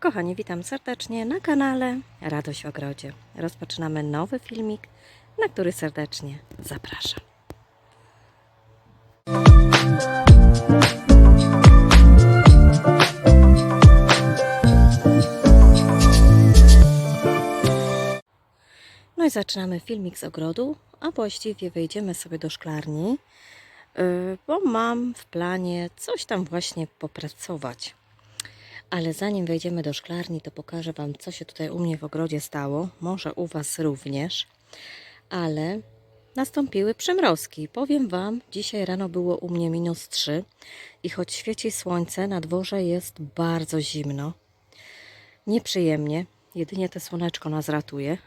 Kochani, witam serdecznie na kanale Radość w Ogrodzie. Rozpoczynamy nowy filmik, na który serdecznie zapraszam. No i zaczynamy filmik z ogrodu, a właściwie wejdziemy sobie do szklarni, yy, bo mam w planie coś tam właśnie popracować. Ale zanim wejdziemy do szklarni, to pokażę Wam, co się tutaj u mnie w ogrodzie stało. Może u Was również. Ale nastąpiły przymrozki. Powiem Wam, dzisiaj rano było u mnie minus 3 i choć świeci słońce, na dworze jest bardzo zimno. Nieprzyjemnie. Jedynie te słoneczko nas ratuje,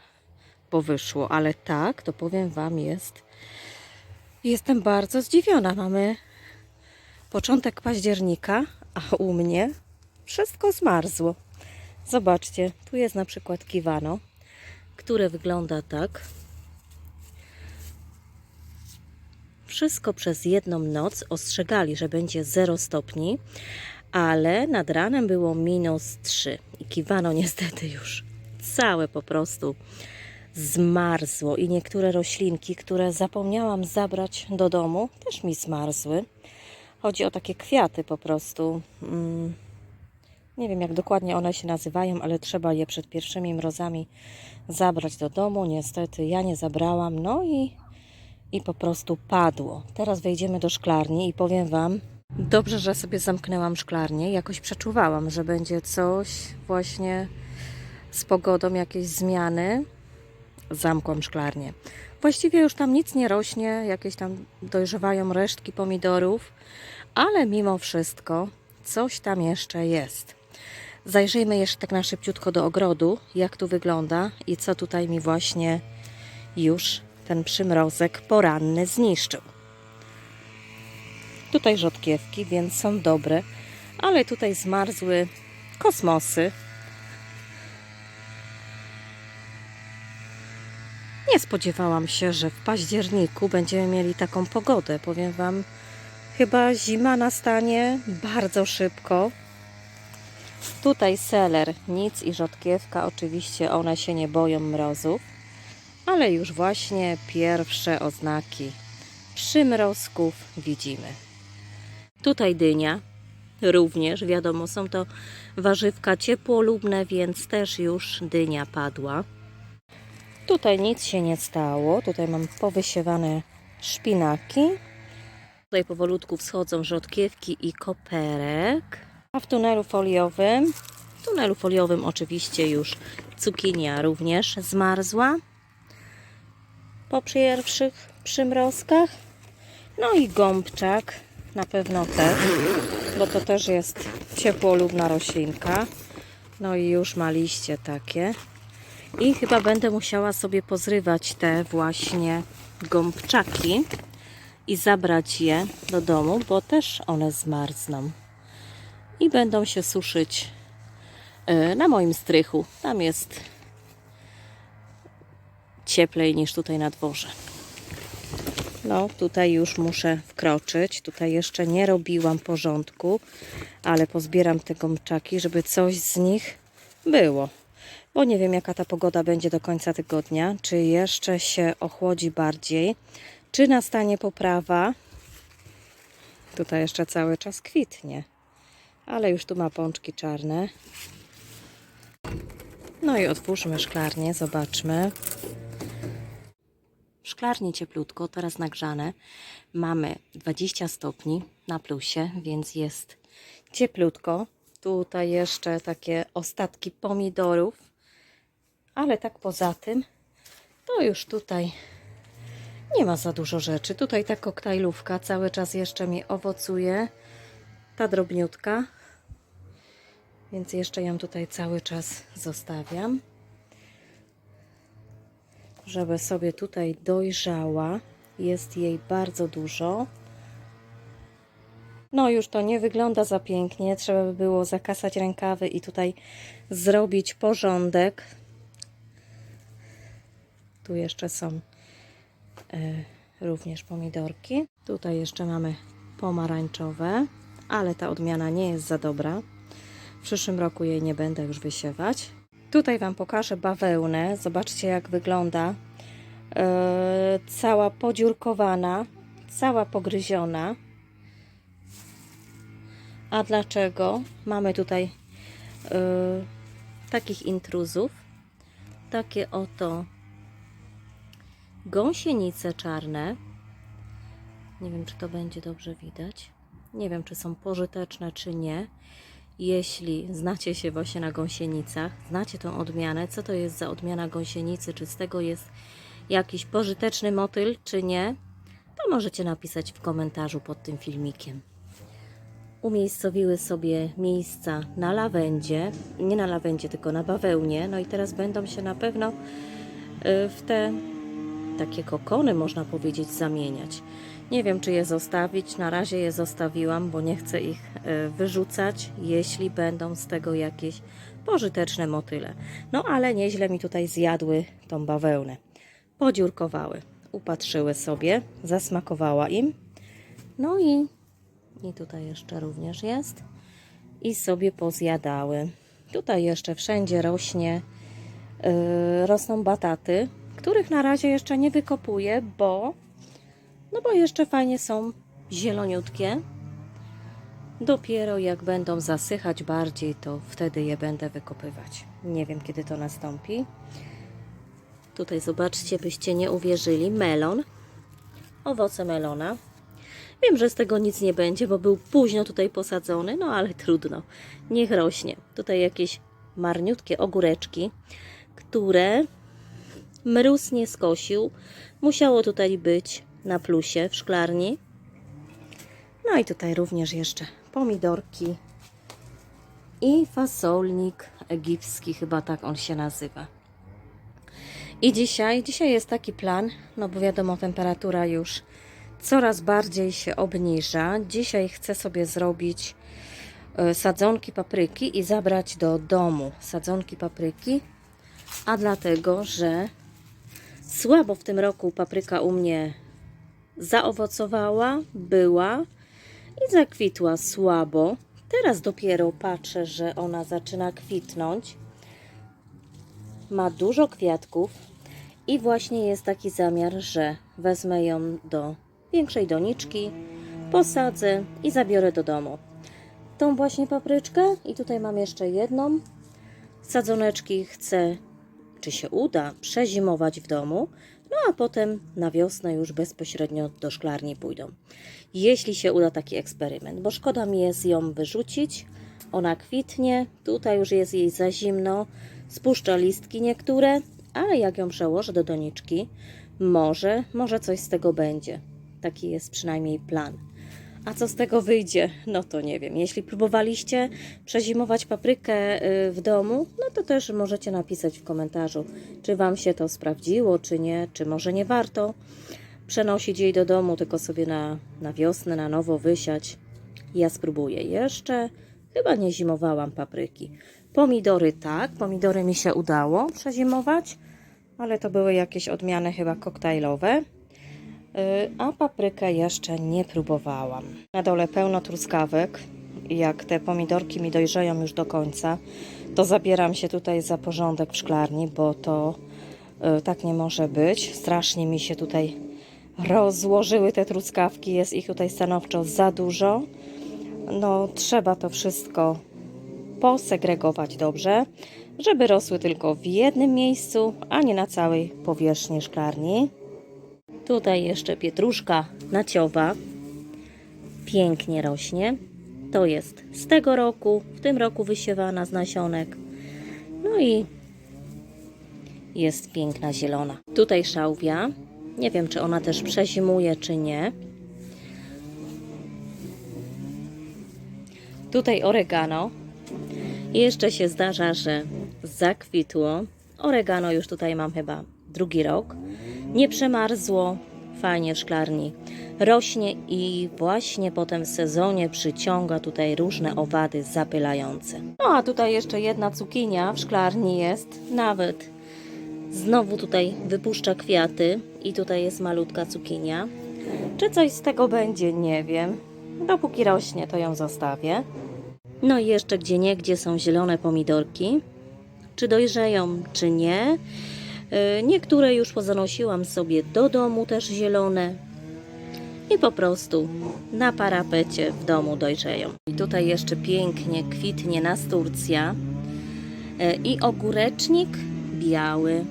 bo wyszło. Ale tak, to powiem Wam, jest... Jestem bardzo zdziwiona. Mamy początek października, a u mnie wszystko zmarzło. Zobaczcie, tu jest na przykład kiwano, które wygląda tak. Wszystko przez jedną noc ostrzegali, że będzie 0 stopni, ale nad ranem było minus 3 i kiwano niestety już całe po prostu zmarzło i niektóre roślinki, które zapomniałam zabrać do domu, też mi zmarzły. Chodzi o takie kwiaty po prostu. Mm, nie wiem, jak dokładnie one się nazywają, ale trzeba je przed pierwszymi mrozami zabrać do domu. Niestety ja nie zabrałam, no i, i po prostu padło. Teraz wejdziemy do szklarni i powiem Wam, dobrze, że sobie zamknęłam szklarnię. Jakoś przeczuwałam, że będzie coś właśnie z pogodą, jakieś zmiany. Zamkłam szklarnię. Właściwie już tam nic nie rośnie, jakieś tam dojrzewają resztki pomidorów, ale mimo wszystko coś tam jeszcze jest. Zajrzyjmy jeszcze tak na szybciutko do ogrodu, jak tu wygląda i co tutaj mi właśnie już ten przymrozek poranny zniszczył. Tutaj rzodkiewki, więc są dobre, ale tutaj zmarzły kosmosy. Nie spodziewałam się, że w październiku będziemy mieli taką pogodę. Powiem Wam, chyba zima nastanie bardzo szybko. Tutaj seler, nic i rzodkiewka, oczywiście one się nie boją mrozów, ale już właśnie pierwsze oznaki przymrozków widzimy. Tutaj dynia, również wiadomo, są to warzywka ciepłolubne, więc też już dynia padła. Tutaj nic się nie stało, tutaj mam powysiewane szpinaki. Tutaj powolutku wschodzą rzodkiewki i koperek. A w tunelu foliowym, w tunelu foliowym oczywiście już cukinia również zmarzła po pierwszych przymrozkach. No i gąbczak na pewno też, bo to też jest ciepłolubna roślinka. No i już ma liście takie. I chyba będę musiała sobie pozrywać te właśnie gąbczaki i zabrać je do domu, bo też one zmarzną i będą się suszyć y, na moim strychu. Tam jest cieplej niż tutaj na dworze. No, tutaj już muszę wkroczyć. Tutaj jeszcze nie robiłam porządku, ale pozbieram te gąbczaki, żeby coś z nich było. Bo nie wiem, jaka ta pogoda będzie do końca tygodnia. Czy jeszcze się ochłodzi bardziej, czy nastanie poprawa. Tutaj jeszcze cały czas kwitnie ale już tu ma pączki czarne. No i otwórzmy szklarnię, zobaczmy. W szklarni cieplutko, teraz nagrzane. Mamy 20 stopni na plusie, więc jest cieplutko. Tutaj jeszcze takie ostatki pomidorów, ale tak poza tym, to już tutaj nie ma za dużo rzeczy. Tutaj ta koktajlówka cały czas jeszcze mi owocuje ta drobniutka, więc jeszcze ją tutaj cały czas zostawiam, żeby sobie tutaj dojrzała. Jest jej bardzo dużo. No już to nie wygląda za pięknie, trzeba by było zakasać rękawy i tutaj zrobić porządek. Tu jeszcze są y, również pomidorki. Tutaj jeszcze mamy pomarańczowe ale ta odmiana nie jest za dobra. Przyszłym roku jej nie będę już wysiewać. Tutaj Wam pokażę bawełnę. Zobaczcie, jak wygląda. E, cała podziurkowana, cała pogryziona. A dlaczego? Mamy tutaj e, takich intruzów. Takie oto gąsienice czarne. Nie wiem, czy to będzie dobrze widać. Nie wiem, czy są pożyteczne, czy nie. Jeśli znacie się właśnie na gąsienicach, znacie tą odmianę, co to jest za odmiana gąsienicy, czy z tego jest jakiś pożyteczny motyl, czy nie, to możecie napisać w komentarzu pod tym filmikiem. Umiejscowiły sobie miejsca na lawendzie, nie na lawendzie, tylko na bawełnie, no i teraz będą się na pewno y, w te takie kokony, można powiedzieć, zamieniać. Nie wiem, czy je zostawić. Na razie je zostawiłam, bo nie chcę ich e, wyrzucać, jeśli będą z tego jakieś pożyteczne motyle. No ale nieźle mi tutaj zjadły tą bawełnę. Podziurkowały, upatrzyły sobie, zasmakowała im. No i, i tutaj jeszcze również jest. I sobie pozjadały. Tutaj jeszcze wszędzie rośnie, yy, rosną bataty, których na razie jeszcze nie wykopuję, bo no bo jeszcze fajnie są zieloniutkie. Dopiero jak będą zasychać bardziej, to wtedy je będę wykopywać. Nie wiem, kiedy to nastąpi. Tutaj zobaczcie, byście nie uwierzyli. Melon. Owoce melona. Wiem, że z tego nic nie będzie, bo był późno tutaj posadzony, no ale trudno. Niech rośnie. Tutaj jakieś marniutkie ogóreczki, które mróz nie skosił. Musiało tutaj być na plusie w szklarni. No i tutaj również jeszcze pomidorki i fasolnik egipski, chyba tak on się nazywa. I dzisiaj, dzisiaj jest taki plan, no bo wiadomo, temperatura już coraz bardziej się obniża. Dzisiaj chcę sobie zrobić e, sadzonki papryki i zabrać do domu sadzonki papryki, a dlatego, że słabo w tym roku papryka u mnie zaowocowała, była i zakwitła słabo. Teraz dopiero patrzę, że ona zaczyna kwitnąć. Ma dużo kwiatków i właśnie jest taki zamiar, że wezmę ją do większej doniczki, posadzę i zabiorę do domu. Tą właśnie papryczkę i tutaj mam jeszcze jedną. Sadzoneczki chcę, czy się uda, przezimować w domu, no a potem na wiosnę już bezpośrednio do szklarni pójdą. Jeśli się uda taki eksperyment, bo szkoda mi jest ją wyrzucić, ona kwitnie, tutaj już jest jej za zimno, spuszcza listki niektóre, ale jak ją przełożę do doniczki, może, może coś z tego będzie. Taki jest przynajmniej plan. A co z tego wyjdzie? No to nie wiem. Jeśli próbowaliście przezimować paprykę y, w domu, no to też możecie napisać w komentarzu, czy Wam się to sprawdziło, czy nie, czy może nie warto przenosić jej do domu, tylko sobie na, na wiosnę, na nowo wysiać. Ja spróbuję jeszcze. Chyba nie zimowałam papryki. Pomidory tak, pomidory mi się udało przezimować, ale to były jakieś odmiany chyba koktajlowe. Y, a paprykę jeszcze nie próbowałam. Na dole pełno truskawek. Jak te pomidorki mi dojrzeją już do końca, to zabieram się tutaj za porządek w szklarni, bo to y, tak nie może być. Strasznie mi się tutaj rozłożyły te truskawki, jest ich tutaj stanowczo za dużo. No, trzeba to wszystko posegregować dobrze, żeby rosły tylko w jednym miejscu, a nie na całej powierzchni szklarni. Tutaj jeszcze pietruszka naciowa. Pięknie rośnie. To jest z tego roku, w tym roku wysiewana z nasionek. No i jest piękna zielona. Tutaj szałwia. Nie wiem, czy ona też przezimuje, czy nie. Tutaj oregano. Jeszcze się zdarza, że zakwitło. Oregano już tutaj mam chyba drugi rok. Nie przemarzło, fajnie w szklarni. Rośnie i właśnie potem w sezonie przyciąga tutaj różne owady zapylające. No a tutaj jeszcze jedna cukinia w szklarni jest, nawet znowu tutaj wypuszcza kwiaty i tutaj jest malutka cukinia. Czy coś z tego będzie, nie wiem. Dopóki rośnie, to ją zostawię. No i jeszcze gdzie niegdzie są zielone pomidorki. Czy dojrzeją, czy nie. E, Niektóre już pozanosiłam sobie do domu, też zielone. I po prostu na parapecie w domu dojrzeją. I tutaj jeszcze pięknie kwitnie nasturcja e, i ogórecznik biały.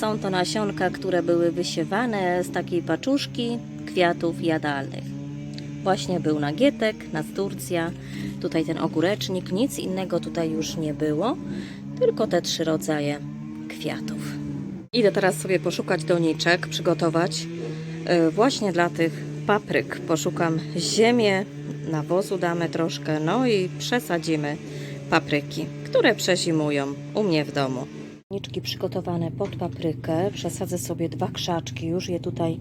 Są to nasionka, które były wysiewane z takiej paczuszki kwiatów jadalnych. Właśnie był nagietek, nasturcja, tutaj ten ogórecznik, nic innego tutaj już nie było, tylko te trzy rodzaje kwiatów. Idę teraz sobie poszukać doniczek, przygotować e, właśnie dla tych papryk. Poszukam ziemię, nawozu damy troszkę, no i przesadzimy papryki, które przezimują u mnie w domu. Doniczki przygotowane pod paprykę. Przesadzę sobie dwa krzaczki, już je tutaj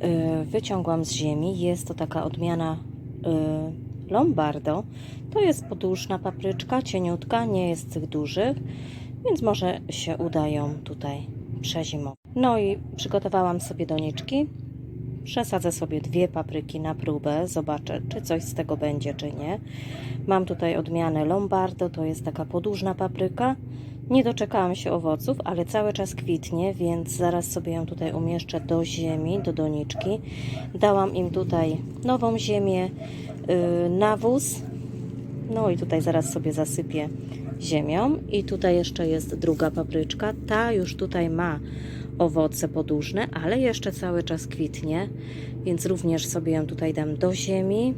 e, wyciągłam z ziemi. Jest to taka odmiana e, Lombardo. To jest podłużna papryczka, cieniutka, nie jest z tych dużych, więc może się uda ją tutaj przezimować. No i przygotowałam sobie doniczki. Przesadzę sobie dwie papryki na próbę, zobaczę, czy coś z tego będzie, czy nie. Mam tutaj odmianę Lombardo, to jest taka podłużna papryka. Nie doczekałam się owoców, ale cały czas kwitnie, więc zaraz sobie ją tutaj umieszczę do ziemi, do doniczki. Dałam im tutaj nową ziemię, yy, nawóz. No i tutaj zaraz sobie zasypię ziemią. I tutaj jeszcze jest druga papryczka. Ta już tutaj ma owoce podłużne, ale jeszcze cały czas kwitnie, więc również sobie ją tutaj dam do ziemi.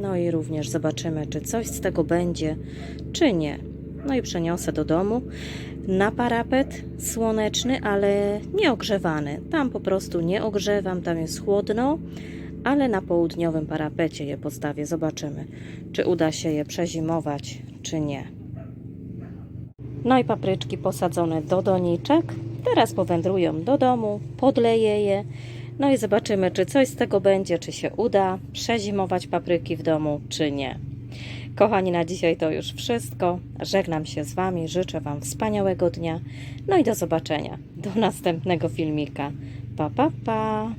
No i również zobaczymy, czy coś z tego będzie, czy nie. No i przeniosę do domu na parapet słoneczny, ale nie ogrzewany. Tam po prostu nie ogrzewam, tam jest chłodno, ale na południowym parapecie je postawię. Zobaczymy, czy uda się je przezimować, czy nie. No i papryczki posadzone do doniczek. Teraz powędrują do domu, podleję je. No i zobaczymy, czy coś z tego będzie, czy się uda przezimować papryki w domu, czy nie. Kochani, na dzisiaj to już wszystko. Żegnam się z Wami, życzę Wam wspaniałego dnia. No i do zobaczenia do następnego filmika. Pa, pa, pa.